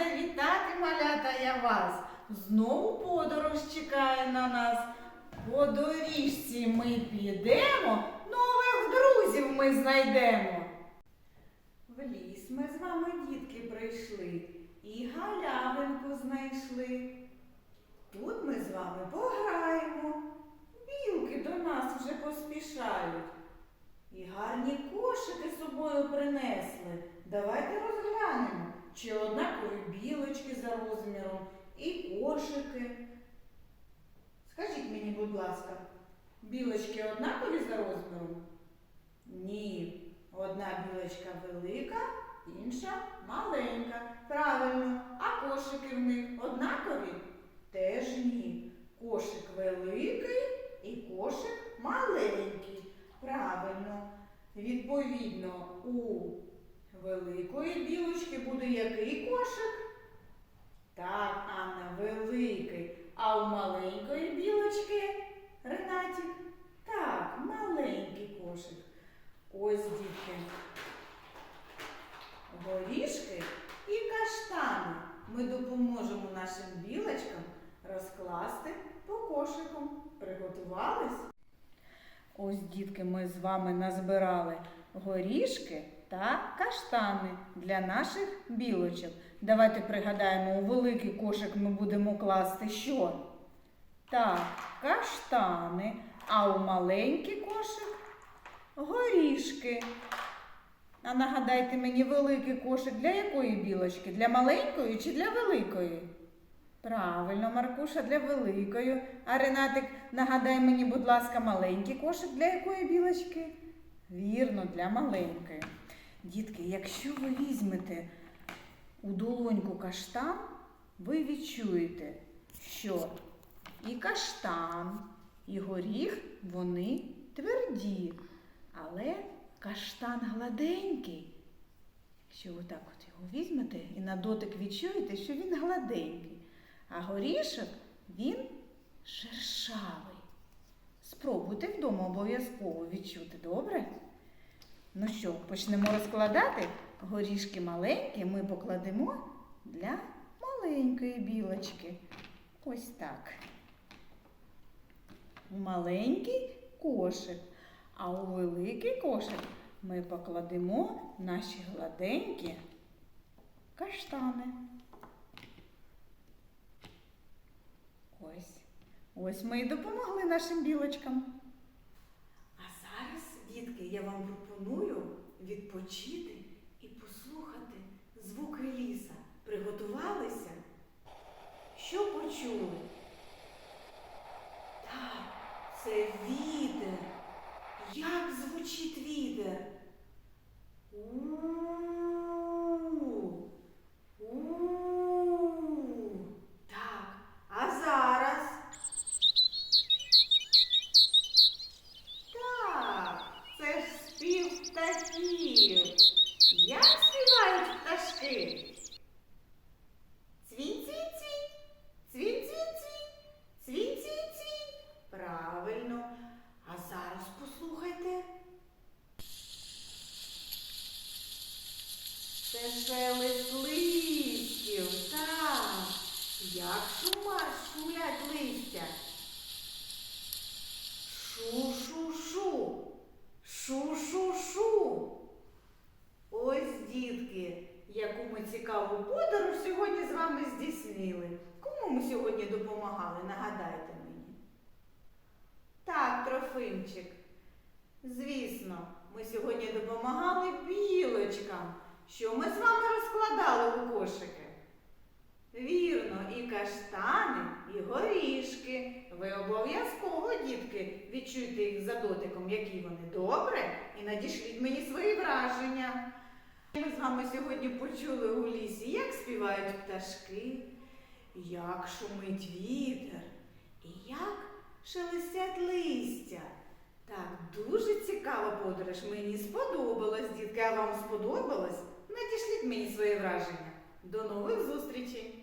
Рада вітати, малята, я вас. Знову подорож чекає на нас. По доріжці ми підемо, нових друзів ми знайдемо. В ліс ми з вами, дітки, прийшли і галявинку знайшли. Тут ми з вами пограємо. Білки до нас вже поспішають. І гарні кошики з собою принесли. Давайте розглянемо, чи однакові білочки за розміром і кошики. Скажіть мені, будь ласка, білочки однакові за розміром? Ні. Одна білочка велика, інша маленька. Правильно. А кошики в них однакові? Теж ні. Кошик великий і кошик маленький. Правильно. Відповідно, у великої білочки буде який кошик? Так, Анна, великий. А у маленької білочки, Ренатік? Так, маленький кошик. Ось дітки. Горішки і каштани. Ми допоможемо нашим білочкам розкласти по кошикам. Приготувались? Ось, дітки, ми з вами назбирали горішки та каштани для наших білочок. Давайте пригадаємо, у великий кошик ми будемо класти що? Так, каштани, а у маленький кошик горішки. А нагадайте мені, великий кошик для якої білочки? Для маленької чи для великої? Правильно, Маркуша, для великої. А Ренатик, нагадай мені, будь ласка, маленький кошик для якої білочки? Вірно, для маленької. Дітки, якщо ви візьмете у долоньку каштан, ви відчуєте, що і каштан, і горіх вони тверді, але каштан гладенький. Якщо ви так от його візьмете і на дотик відчуєте, що він гладенький, а горішок він шершавий. Спробуйте вдома обов'язково відчути, добре? Ну що, почнемо розкладати. Горішки маленькі ми покладемо для маленької білочки. Ось так. У маленький кошик, а у великий кошик ми покладемо наші гладенькі каштани. Ось. Ось ми і допомогли нашим білочкам. А зараз, дітки, я вам пропоную відпочити і послухати звуки ліса. Приготувалися? Що почули? Так, це вітер. Як звучить вітер? У-у-у. У-у-у. Так, а зараз? Так, це ж спів птахів. Як співають пташки? Цвінь-цвінь-цвінь, цвінь-цвінь-цвінь, цвінь-цвінь-цвінь. Правильно. А зараз послухайте. Це шелест листів, так. Як шума, шумлять листя. Шу-шу-шу. Шу-шу-шу. Ось, дітки, яку ми цікаву подорож сьогодні з вами здійснили. Кому ми сьогодні допомагали? Нагадайте мені. Так, Трофимчик. Звісно, ми сьогодні допомагали білочкам. Що ми з вами розкладали у кошики? Вірно, і каштани, і горішки. Ви обов'язково, дітки, відчуйте їх за дотиком, які вони добре, і надішліть мені свої враження. Ми з вами сьогодні почули у лісі, як співають пташки, як шумить вітер, і як шелестять листя. Так, дуже цікава подорож. Мені сподобалась, дітки. А вам сподобалось? Надішліть мені своє враження. До нових зустрічей!